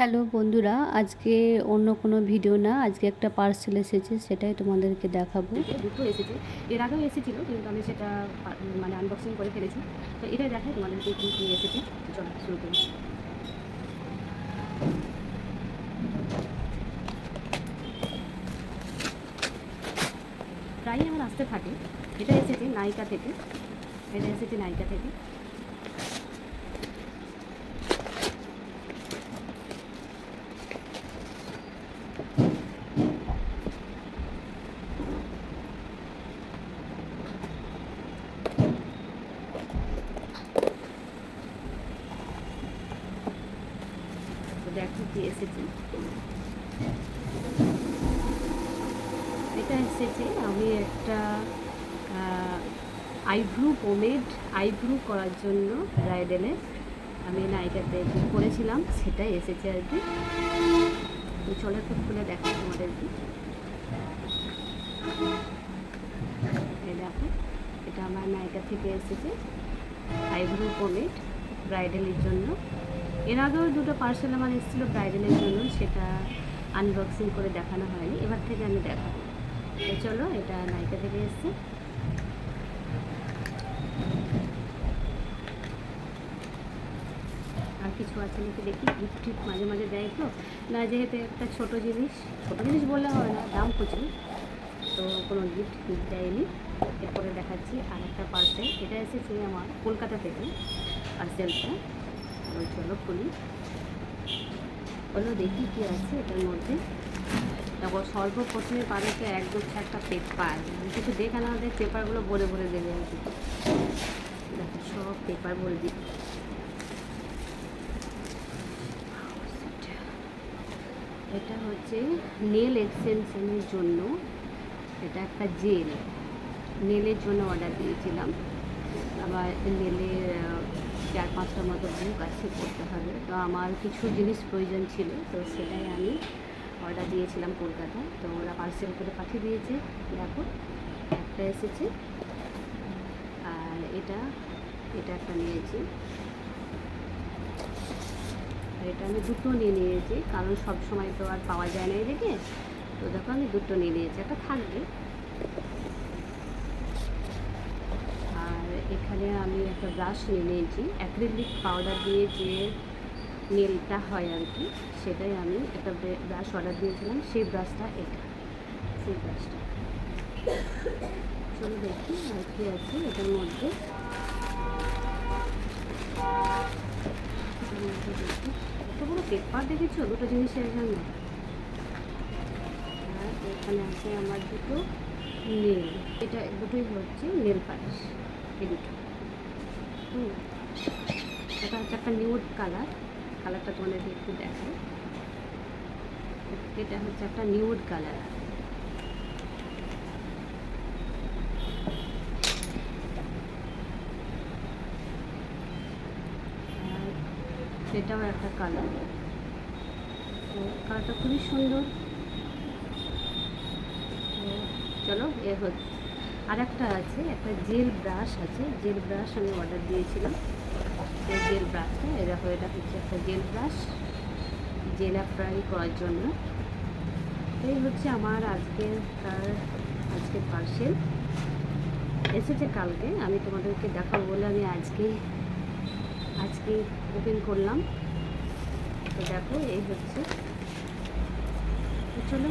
Hello বন্ধুরা, আজকে অন্য কোনো ভিডিও না, আজকে একটা পার্সেল এসেছে, সেটাই তোমাদেরকে দেখাবো। দুটো এসেছে। এর আগেও এসেছিল, কিন্তু আমি সেটা মানে আনবক্সিং করে ফেলেছি। তো এটাই দেখাই তোমাদেরকে কী কী এসেছে। চলো, শুরু করি। প্রায়ই আমার আসতে থাকে। এটা এসেছে নায়িকা থেকে। এটা এসেছে নায়িকা থেকে। দেখো কি এসেছে এটা এসেছে আমি একটা আইব্রু পোমেড আইব্রু করার জন্য ব্রাইডেলে আমি নায়িকাতে বুক করেছিলাম, সেটাই এসেছে আর কি। তো চলো একটু খুলে দেখাই তোমাদেরকে। এই দেখো, এটা আমার নায়িকা থেকে এসেছে, আইব্রু পোমেড ব্রাইডালের জন্য। এর আগেও দুটো পার্সেল আমার এসেছিল ব্রাইডালের জন্য, সেটা আনবক্সিং করে দেখানো হয়নি। এবার থেকে আমি দেখাবো। তো চলো, এটা নাইকা থেকে এসছে। আর কিছু আছে নাকি দেখি? গিফট টিফট মাঝে মাঝে দেয় তো। না, যেহেতু একটা ছোট জিনিস ছোট জিনিস বললে হবে না, দাম প্রচুর। তো কোনো গিফট গিফট দেয়নি। এরপরে দেখাচ্ছি আর একটা পার্সেল। এটা এসেছে আমার কলকাতা থেকে। পার্সেলটা ওই চলো খুলি। হলো দেখি কি আছে এটার মধ্যে। তারপর সর্বপ্রথমে পাবে এক গুচ্ছ একটা পেপার কিছু দেখে না আমাদের পেপারগুলো ভরে ভরে দেবে আর কি। দেখো, সব পেপার ভরে দিই। এটা হচ্ছে নেল এক্সটেনশনের জন্য এটা একটা জেল নেলের জন্য অর্ডার দিয়েছিলাম। আবার নেলের চার পাঁচটার মতো বুক আছে করতে হবে। তো আমার কিছু জিনিস প্রয়োজন ছিল, তো সেটাই আমি অর্ডার দিয়েছিলাম কলকাতায়। তো ওরা পার্সেল করে পাঠিয়ে দিয়েছে, দেখো, একটা এসেছে। আর এটা এটা একটা নিয়েছি। এটা আমি দুটো নিয়ে নিয়েছি, কারণ সব সময় তো আর পাওয়া যায় না এদিকে। তো দেখো আমি দুটো নিয়ে নিয়েছি, একটা থাকবে আর এখানে আমি একটা ব্রাশ নিয়ে নিয়েছি। অ্যাক্রিলিক পাউডার দিয়ে যে নেলটা হয় আর কি সেটাই আমি একটা ব্রাশ অর্ডার দিয়েছিলাম। সেই ব্রাশটা এটা, সেই ব্রাশটা চলো দেখি আর কি আছে এটার মধ্যে। মধ্যে বড় পেপার দেখেছ? দুটো জিনিসের জন্য। আর এখানে আছে আমার দুটো নেল এটা দুটোই হচ্ছে নেল পালিশ এই দুটো। হুম। এটা হচ্ছে একটা নিউড কালার কালারটা তোমাদেরকে একটু দেখাই। এটা হচ্ছে একটা নিউড কালার সেটাও একটা কালার কালারটা খুবই সুন্দর। চলো, এ হচ্ছে। আর একটা আছে, একটা জেল ব্রাশ আছে। জেল ব্রাশ আমি অর্ডার দিয়েছিলাম। এই জেল ব্রাশটা দেখো, এটা হচ্ছে একটা জেল ব্রাশ জেল অ্যাপ্লাই করার জন্য। এই হচ্ছে আমার আজকের, তার আজকের পার্সেল এসেছে কালকে, আমি তোমাদেরকে দেখাবো বলে আমি আজকে আজকে ওপেন করলাম। তো দেখো, এই হচ্ছে। চলো